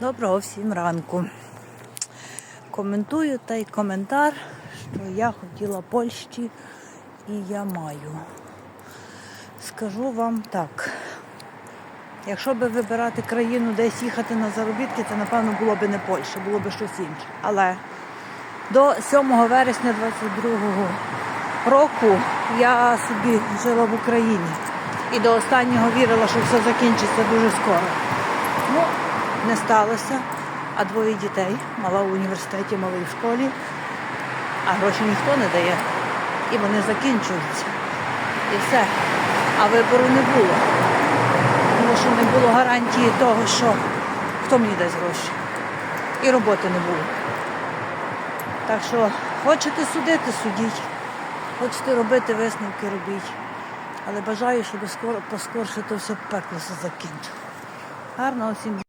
Доброго всім ранку. Коментую той коментар, що я хотіла Польщі і я маю. Скажу вам так. Якщо би вибирати країну, десь їхати на заробітки, це напевно було б не Польща, було б щось інше. Але до 7 вересня 22-го року я собі жила в Україні і до останнього вірила, що все закінчиться дуже скоро. Ну, не сталося. А двоє дітей, мала в університеті, мала в школі, а гроші ніхто не дає. І вони закінчуються. І все. А вибору не було. Тому що не було гарантії того, що хто мені дасть гроші. І роботи не було. Так що хочете судити, судіть. Хочете робити висновки, робіть. Але бажаю, щоб поскорше то все пекло закінчило. Гарного всім.